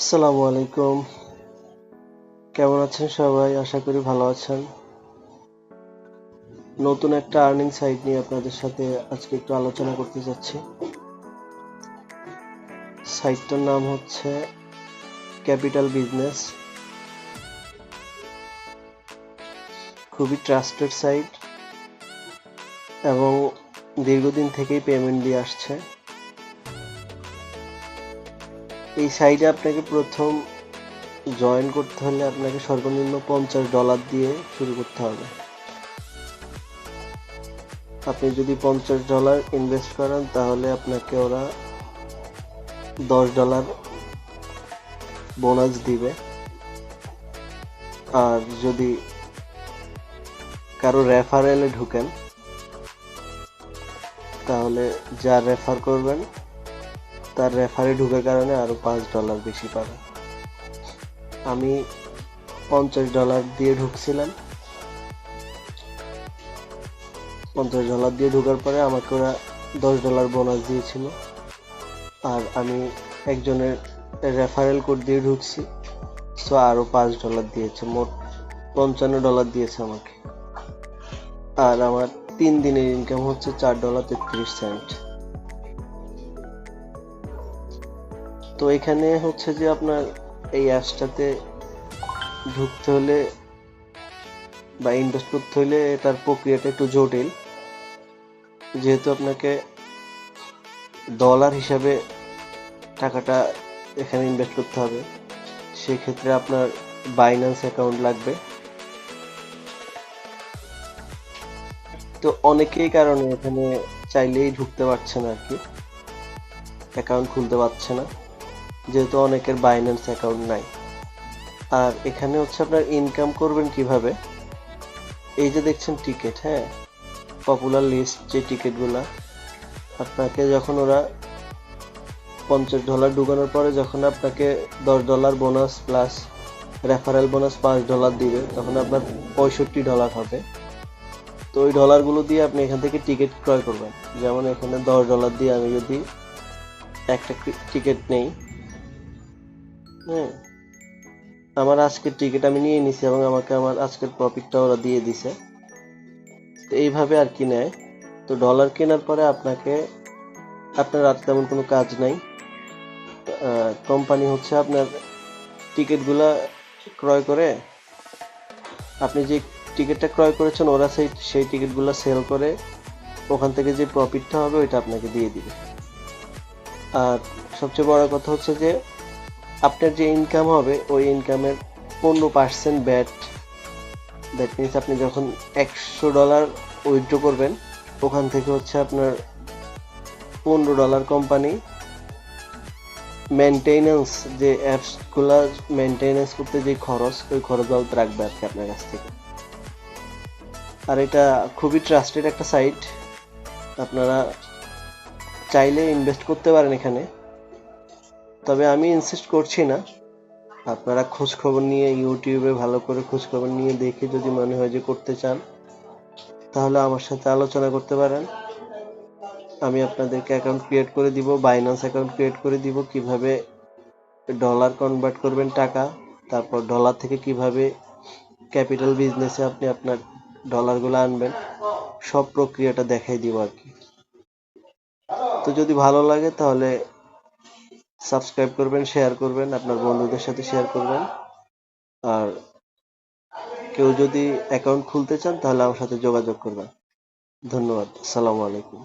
আসসালামু আলাইকুম। কেমন আছেন সবাই? আশা করি ভালো আছেন। নতুন একটা আর্নিং সাইট নিয়ে আপনাদের সাথে আজকে একটু আলোচনা করতে যাচ্ছি। সাইটটার নাম হচ্ছে ক্যাপিটাল বিজনেস খুবই ট্রাস্টেড সাইট এবং দীর্ঘদিন থেকেই পেমেন্ট দিয়ে আসছে। এই সাইটে আপনাকে প্রথম জয়েন করতে হলে আপনাকে সর্বনিম্ন পঞ্চাশ ডলার দিয়ে শুরু করতে হবে। আপনি যদি পঞ্চাশ ডলার ইনভেস্ট করেন, তাহলে আপনাকে ওরা দশ ডলার বোনাস দিবে। আর যদি কারও রেফারেলে ঢুকেন, তাহলে যা রেফার করবেন তার রেফারে ঢুকার কারণে আরও পাঁচ ডলার বেশি পাবে। আমি পঞ্চাশ ডলার দিয়ে ঢুকছিলাম। পঞ্চাশ ডলার দিয়ে ঢোকার পরে আমাকে ওরা দশ ডলার বোনাস দিয়েছিল। আর আমি একজনের রেফারেল কোড দিয়ে ঢুকছি। সো আরও পাঁচ ডলার দিয়েছে, মোট পঞ্চান্ন ডলার দিয়েছে আমাকে। আর আমার তিন দিনের ইনকাম হচ্ছে চার ডলার তেত্রিশ সেন্ট তো এখানে হচ্ছে যে আপনার এই অ্যাপসটাতে ঢুকতে হলে বা ইনভেস্ট করতে হলে এটার প্রক্রিয়াটা একটু জটিল। যেহেতু আপনাকে ডলার হিসাবে টাকাটা এখানে ইনভেস্ট করতে হবে, সেক্ষেত্রে আপনার বাইন্যান্স অ্যাকাউন্ট লাগবে। তো অনেকেই কারণে এখানে চাইলেই ঢুকতে পারছে না আর কি। অ্যাকাউন্ট খুলতে পারছে না। যেহেতু অনেকের বাইন্যান্স অ্যাকাউন্ট নাই। আর এখানে হচ্ছে আপনার ইনকাম করবেন কীভাবে? এই যে দেখছেন টিকিট হ্যাঁ? পপুলার লিস্ট যে টিকিটগুলা আপনাকে যখন ওরা পঞ্চাশ ডলার ঢুকানোর পরে যখন আপনাকে দশ dollar bonus plus referral bonus পাঁচ ডলার দিবে, তখন আপনার পঁয়ষট্টি ডলার হবে। তো ওই ডলারগুলো দিয়ে আপনি এখান থেকে টিকিট ক্রয় করবেন। যেমন এখানে দশ ডলার দিয়ে আমি যদি একটা টিকিট নেই হ্যাঁ আমার আজকের টিকিট আমি নিয়ে নিছি এবং আমাকে আমার আজকের প্রফিটটা ওরা দিয়ে দিছে। তো এইভাবে আর কি নেয়। তো ডলার কেনার পরে আপনাকে, আপনার আর তেমন কোনো কাজ নাই। কোম্পানি হচ্ছে আপনার টিকিটগুলা ক্রয় করে। আপনি যে টিকিটটা ক্রয় করেছেন, ওরা সেই সেই টিকিটগুলো সেল করে। ওখান থেকে যে প্রফিটটা হবে, ওইটা আপনাকে দিয়ে দিবে। আর সবচেয়ে বড় কথা হচ্ছে যে আপনার যে ইনকাম হবে, ওই ইনকামের পনেরো পার্সেন্ট ব্যাট দ্যাট মিনস আপনি যখন একশো ডলার উইথড্র করবেন, ওখান থেকে হচ্ছে আপনার পনেরো ডলার কোম্পানি মেনটেনেন্স যে অ্যাপসগুলো মেনটেনেন্স করতে যে খরচ, ওই খরচ বাবদ রাখবে আর কি আপনার কাছ থেকে। আর এটা খুবই ট্রাস্টেড একটা সাইট আপনারা চাইলে ইনভেস্ট করতে পারেন এখানে। তবে আমি ইনসিস্ট করছি না। আপনারা খোঁজ খবর নিয়ে ইউটিউবে ভালো করে খোঁজ খবর নিয়ে দেখে যদি মনে হয় যে করতে চান, তাহলে আমার সাথে আলোচনা করতে পারেন। আমি আপনাদেরকে অ্যাকাউন্ট ক্রিয়েট করে দিব বাইন্যান্স অ্যাকাউন্ট ক্রিয়েট করে দিব, কীভাবে ডলার কনভার্ট করবেন টাকা, তারপর ডলার থেকে কীভাবে ক্যাপিটাল বিজনেসে আপনি আপনার ডলারগুলো আনবেন, সব প্রক্রিয়াটা দেখাই দিব আর কি। তো যদি ভালো লাগে তাহলে সাবস্ক্রাইব করবেন, শেয়ার করবেন, আপনার বন্ধুদের সাথে শেয়ার করবেন। আর কেউ যদি অ্যাকাউন্ট খুলতে চান তাহলে আমার সাথে যোগাযোগ করবেন। ধন্যবাদ, আসসালামু আলাইকুম।